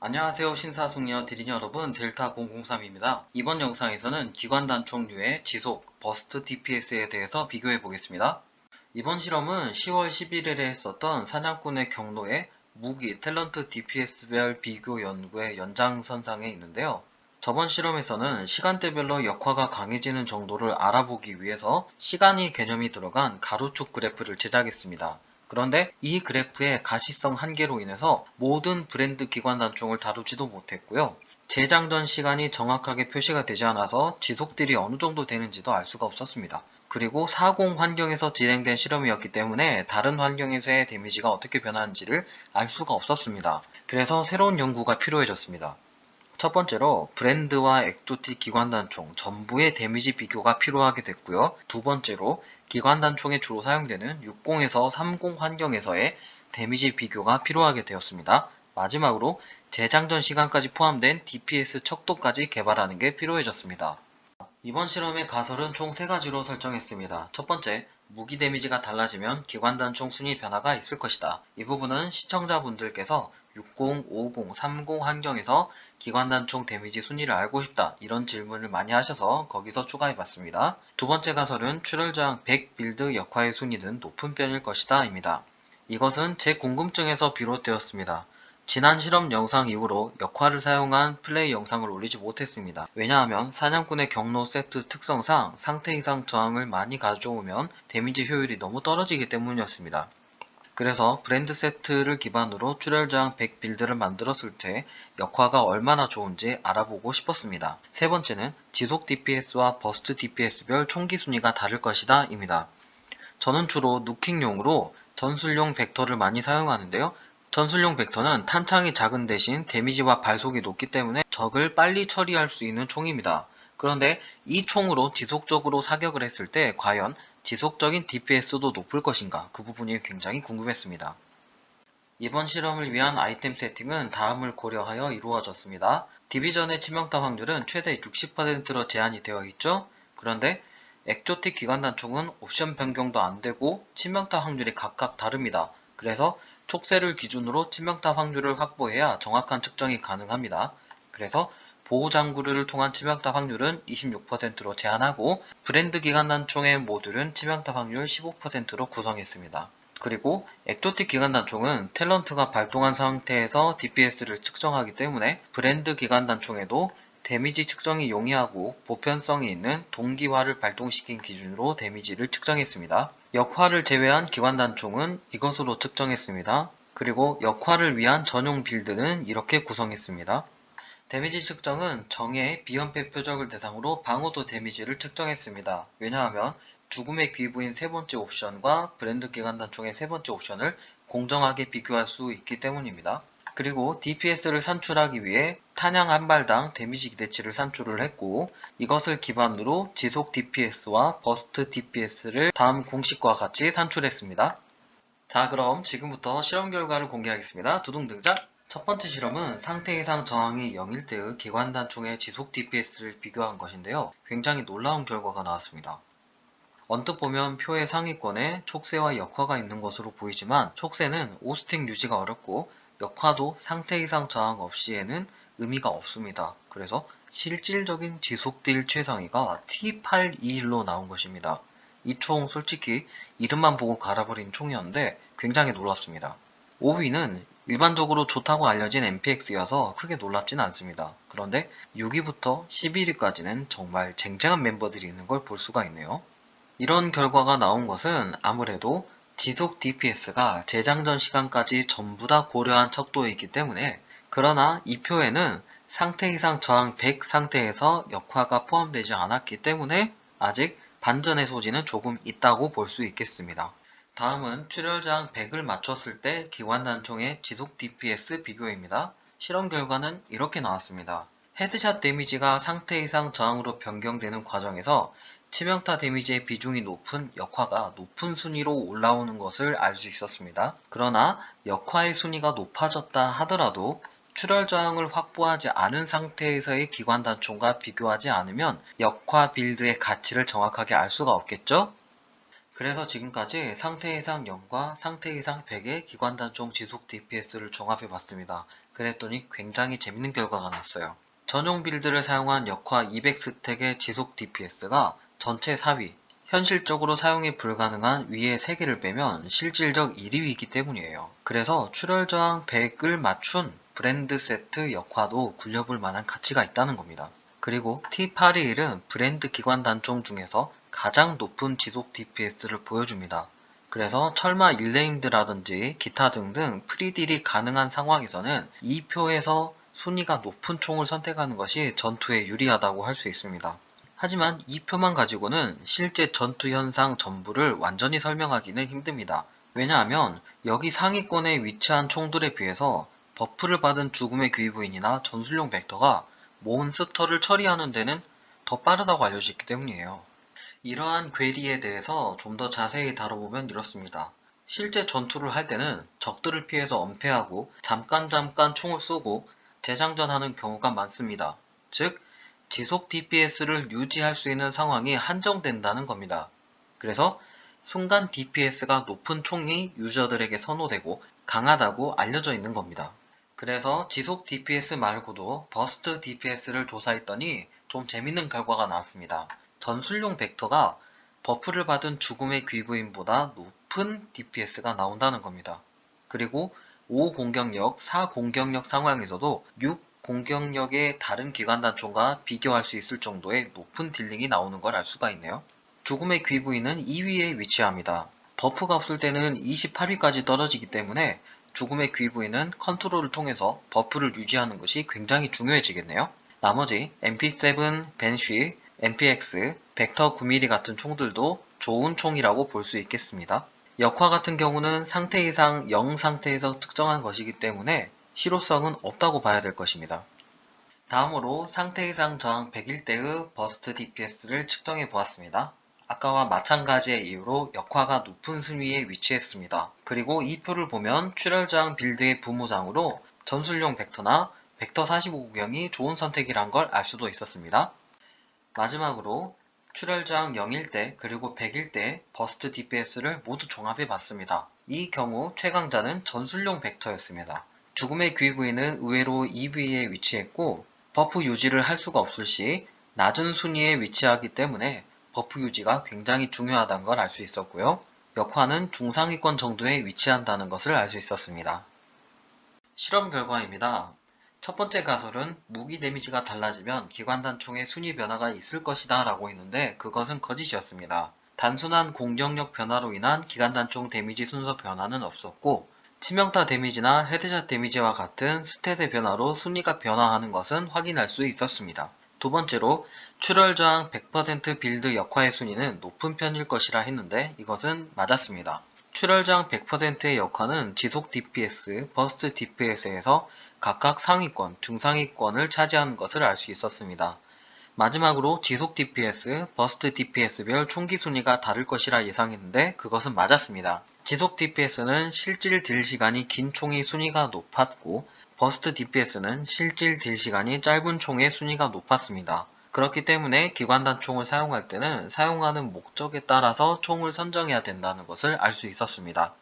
안녕하세요 신사숙녀 드린 여러분 델타003입니다. 이번 영상에서는 기관단총류의 지속 버스트 DPS에 대해서 비교해 보겠습니다. 이번 실험은 10월 11일에 했었던 사냥꾼의 경로의 무기 탤런트 DPS별 비교 연구의 연장선상에 있는데요. 저번 실험에서는 시간대별로 역화가 강해지는 정도를 알아보기 위해서 시간이 개념이 들어간 가로축 그래프를 제작했습니다. 그런데 이 그래프의 가시성 한계로 인해서 모든 브랜드 기관 단총을 다루지도 못했고요. 제장 전 시간이 정확하게 표시가 되지 않아서 지속딜이 어느 정도 되는지도 알 수가 없었습니다. 그리고 40 환경에서 진행된 실험이었기 때문에 다른 환경에서의 데미지가 어떻게 변하는지를 알 수가 없었습니다. 그래서 새로운 연구가 필요해졌습니다. 첫 번째로 브랜드와 엑조틱 기관단총 전부의 데미지 비교가 필요하게 됐고요. 두 번째로 기관단총에 주로 사용되는 60에서 30 환경에서의 데미지 비교가 필요하게 되었습니다. 마지막으로 재장전 시간까지 포함된 DPS 척도까지 개발하는 게 필요해졌습니다. 이번 실험의 가설은 총 3가지로 설정했습니다. 첫 번째, 무기 데미지가 달라지면 기관단총 순위 변화가 있을 것이다. 이 부분은 시청자분들께서 60, 50, 30 환경에서 기관단총 데미지 순위를 알고 싶다 이런 질문을 많이 하셔서 거기서 추가해 봤습니다. 두 번째 가설은 출혈저항 100 빌드 역화의 순위는 높은 편일 것이다 입니다. 이것은 제 궁금증에서 비롯되었습니다. 지난 실험 영상 이후로 역화를 사용한 플레이 영상을 올리지 못했습니다. 왜냐하면 사냥꾼의 경로 세트 특성상 상태 이상 저항을 많이 가져오면 데미지 효율이 너무 떨어지기 때문이었습니다. 그래서 브랜드 세트를 기반으로 출혈 저항 100 빌드를 만들었을 때 역화가 얼마나 좋은지 알아보고 싶었습니다. 세 번째는 지속 DPS와 버스트 DPS별 총기 순위가 다를 것이다 입니다. 저는 주로 누킹용으로 전술용 벡터를 많이 사용하는데요. 전술용 벡터는 탄창이 작은 대신 데미지와 발속이 높기 때문에 적을 빨리 처리할 수 있는 총입니다. 그런데 이 총으로 지속적으로 사격을 했을 때 과연 지속적인 DPS도 높을 것인가 그 부분이 굉장히 궁금했습니다. 이번 실험을 위한 아이템 세팅은 다음을 고려하여 이루어졌습니다. 디비전의 치명타 확률은 최대 60%로 제한이 되어 있죠. 그런데 엑조틱 기관단총은 옵션 변경도 안 되고 치명타 확률이 각각 다릅니다. 그래서 촉새를 기준으로 치명타 확률을 확보해야 정확한 측정이 가능합니다. 그래서 보호장구를 통한 치명타 확률은 26%로 제한하고 브랜드 기관단총의 모듈은 치명타 확률 15%로 구성했습니다. 그리고 엑조틱 기관단총은 탤런트가 발동한 상태에서 DPS를 측정하기 때문에 브랜드 기관단총에도 데미지 측정이 용이하고 보편성이 있는 동기화를 발동시킨 기준으로 데미지를 측정했습니다. 역화를 제외한 기관단총은 이것으로 측정했습니다. 그리고 역화를 위한 전용 빌드는 이렇게 구성했습니다. 데미지 측정은 정의 비연패 표적을 대상으로 방어도 데미지를 측정했습니다. 왜냐하면 죽음의 귀부인 세 번째 옵션과 브랜드 기관단총의 세 번째 옵션을 공정하게 비교할 수 있기 때문입니다. 그리고 DPS를 산출하기 위해 탄약 한 발당 데미지 기대치를 산출을 했고 이것을 기반으로 지속 DPS와 버스트 DPS를 다음 공식과 같이 산출했습니다. 자 그럼 지금부터 실험 결과를 공개하겠습니다. 두둥 등장 첫 번째 실험은 상태 이상 저항이 0일 때의 기관 단총의 지속 DPS를 비교한 것인데요. 굉장히 놀라운 결과가 나왔습니다. 언뜻 보면 표의 상위권에 촉새와 역화가 있는 것으로 보이지만 촉새는 오스틱 유지가 어렵고 역화도 상태 이상 저항 없이에는 의미가 없습니다. 그래서 실질적인 지속딜 최상위가 T821로 나온 것입니다. 이 총 솔직히 이름만 보고 갈아버린 총이었는데 굉장히 놀랍습니다. 5위는 일반적으로 좋다고 알려진 MPX여서 크게 놀랍진 않습니다. 그런데 6위부터 11위까지는 정말 쟁쟁한 멤버들이 있는 걸 볼 수가 있네요. 이런 결과가 나온 것은 아무래도 지속 DPS가 재장전 시간까지 전부 다 고려한 척도이기 때문에 그러나 이 표에는 상태 이상 저항 100 상태에서 역화가 포함되지 않았기 때문에 아직 반전의 소지는 조금 있다고 볼 수 있겠습니다. 다음은 출혈저항 100을 맞췄을 때 기관단총의 지속 DPS 비교입니다. 실험 결과는 이렇게 나왔습니다. 헤드샷 데미지가 상태 이상 저항으로 변경되는 과정에서 치명타 데미지의 비중이 높은 역화가 높은 순위로 올라오는 것을 알 수 있었습니다. 그러나 역화의 순위가 높아졌다 하더라도 출혈 저항을 확보하지 않은 상태에서의 기관 단총과 비교하지 않으면 역화 빌드의 가치를 정확하게 알 수가 없겠죠? 그래서 지금까지 상태 이상 0과 상태 이상 100의 기관 단총 지속 DPS를 종합해 봤습니다. 그랬더니 굉장히 재밌는 결과가 났어요. 전용 빌드를 사용한 역화 200 스택의 지속 DPS가 전체 4위, 현실적으로 사용이 불가능한 위에 3개를 빼면 실질적 1위이기 때문이에요. 그래서 출혈저항 100을 맞춘 브랜드 세트 역화도 굴려볼 만한 가치가 있다는 겁니다. 그리고 T821은 브랜드 기관 단총 중에서 가장 높은 지속 DPS를 보여줍니다. 그래서 철마 일레임드라든지 기타 등등 프리딜이 가능한 상황에서는 2표에서 순위가 높은 총을 선택하는 것이 전투에 유리하다고 할 수 있습니다. 하지만 2표만 가지고는 실제 전투 현상 전부를 완전히 설명하기는 힘듭니다. 왜냐하면 여기 상위권에 위치한 총들에 비해서 버프를 받은 죽음의 귀부인이나 전술용 벡터가 몬스터를 처리하는 데는 더 빠르다고 알려져 있기 때문이에요. 이러한 괴리에 대해서 좀 더 자세히 다뤄보면 이렇습니다. 실제 전투를 할 때는 적들을 피해서 엄폐하고 잠깐 잠깐 총을 쏘고 재장전하는 경우가 많습니다. 즉, 지속 DPS를 유지할 수 있는 상황이 한정된다는 겁니다. 그래서 순간 DPS가 높은 총이 유저들에게 선호되고 강하다고 알려져 있는 겁니다. 그래서 지속 DPS 말고도 버스트 DPS를 조사했더니 좀 재밌는 결과가 나왔습니다. 전술용 벡터가 버프를 받은 죽음의 귀부인보다 높은 DPS가 나온다는 겁니다. 그리고 5 공격력, 4 공격력 상황에서도 6 공격력의 다른 기관 단총과 비교할 수 있을 정도의 높은 딜링이 나오는 걸 알 수가 있네요. 죽음의 귀부인은 2위에 위치합니다. 버프가 없을 때는 28위까지 떨어지기 때문에 죽음의 귀부인은 컨트롤을 통해서 버프를 유지하는 것이 굉장히 중요해지겠네요. 나머지 MP7, 벤쉬, MPX, 벡터 9mm 같은 총들도 좋은 총이라고 볼 수 있겠습니다. 역화 같은 경우는 상태 이상 0 상태에서 특정한 것이기 때문에 실효성은 없다고 봐야 될 것입니다. 다음으로 상태 이상 저항 101대의 버스트 DPS를 측정해 보았습니다. 아까와 마찬가지의 이유로 역화가 높은 순위에 위치했습니다. 그리고 이 표를 보면 출혈저항 빌드의 부모장으로 전술용 벡터나 벡터 45구경이 좋은 선택이란 걸 알 수도 있었습니다. 마지막으로 출혈저항 0일대 그리고 100일대 버스트 DPS를 모두 종합해 봤습니다. 이 경우 최강자는 전술용 벡터였습니다. 죽음의 귀부인은 의외로 2위에 위치했고 버프 유지를 할 수가 없을 시 낮은 순위에 위치하기 때문에 버프 유지가 굉장히 중요하다는 걸 알 수 있었고요. 역화는 중상위권 정도에 위치한다는 것을 알 수 있었습니다. 실험 결과입니다. 첫 번째 가설은 무기 데미지가 달라지면 기관단총의 순위 변화가 있을 것이다 라고 했는데 그것은 거짓이었습니다. 단순한 공격력 변화로 인한 기관단총 데미지 순서 변화는 없었고 치명타 데미지나 헤드샷 데미지와 같은 스탯의 변화로 순위가 변화하는 것은 확인할 수 있었습니다. 두 번째로 출혈 저항 100% 빌드 역화의 순위는 높은 편일 것이라 했는데 이것은 맞았습니다. 출혈 저항 100%의 역화는 지속 DPS, 버스트 DPS에서 각각 상위권, 중상위권을 차지하는 것을 알 수 있었습니다. 마지막으로 지속 DPS, 버스트 DPS별 총기 순위가 다를 것이라 예상했는데 그것은 맞았습니다. 지속 DPS는 실질 딜 시간이 긴 총의 순위가 높았고 버스트 DPS는 실질 딜 시간이 짧은 총의 순위가 높았습니다. 그렇기 때문에 기관단 총을 사용할 때는 사용하는 목적에 따라서 총을 선정해야 된다는 것을 알 수 있었습니다.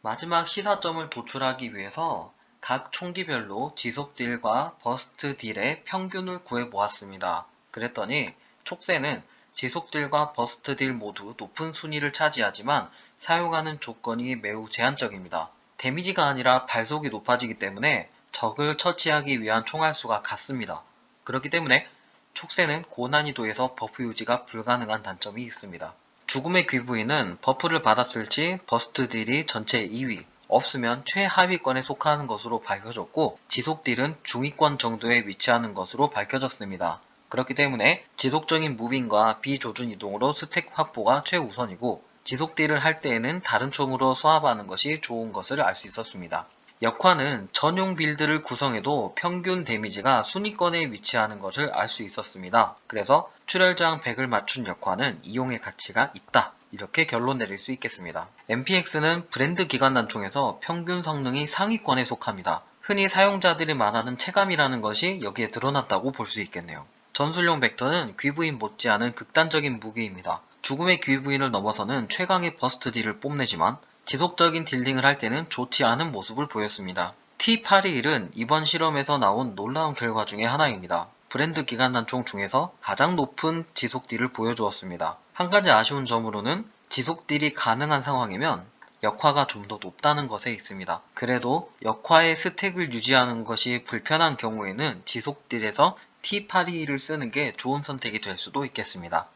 마지막 시사점을 도출하기 위해서 각 총기별로 지속 딜과 버스트 딜의 평균을 구해 보았습니다. 그랬더니 촉새는 지속 딜과 버스트 딜 모두 높은 순위를 차지하지만 사용하는 조건이 매우 제한적입니다. 데미지가 아니라 발속이 높아지기 때문에 적을 처치하기 위한 총알수가 같습니다. 그렇기 때문에 촉새는 고난이도에서 버프 유지가 불가능한 단점이 있습니다. 죽음의 귀부인은 버프를 받았을지 버스트 딜이 전체 2위, 없으면 최하위권에 속하는 것으로 밝혀졌고 지속 딜은 중위권 정도에 위치하는 것으로 밝혀졌습니다. 그렇기 때문에 지속적인 무빙과 비조준 이동으로 스택 확보가 최우선이고 지속 딜을 할 때에는 다른 총으로 소합하는 것이 좋은 것을 알 수 있었습니다. 역화는 전용 빌드를 구성해도 평균 데미지가 순위권에 위치하는 것을 알 수 있었습니다. 그래서 출혈저항 100을 맞춘 역화는 이용의 가치가 있다. 이렇게 결론 내릴 수 있겠습니다. MPX는 브랜드 기관 단총에서 평균 성능이 상위권에 속합니다. 흔히 사용자들이 말하는 체감이라는 것이 여기에 드러났다고 볼 수 있겠네요. 전술용 벡터는 귀부인 못지않은 극단적인 무기입니다. 죽음의 귀부인을 넘어서는 최강의 버스트 딜을 뽐내지만 지속적인 딜링을 할 때는 좋지 않은 모습을 보였습니다. T81은 이번 실험에서 나온 놀라운 결과 중의 하나입니다. 브랜드 기관 단총 중에서 가장 높은 지속 딜을 보여주었습니다. 한 가지 아쉬운 점으로는 지속 딜이 가능한 상황이면 역화가 좀 더 높다는 것에 있습니다. 그래도 역화의 스택을 유지하는 것이 불편한 경우에는 지속 딜에서 T82를 쓰는 게 좋은 선택이 될 수도 있겠습니다.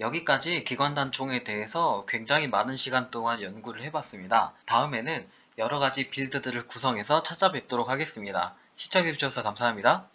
여기까지 기관 단총에 대해서 굉장히 많은 시간 동안 연구를 해봤습니다. 다음에는 여러 가지 빌드들을 구성해서 찾아뵙도록 하겠습니다. 시청해주셔서 감사합니다.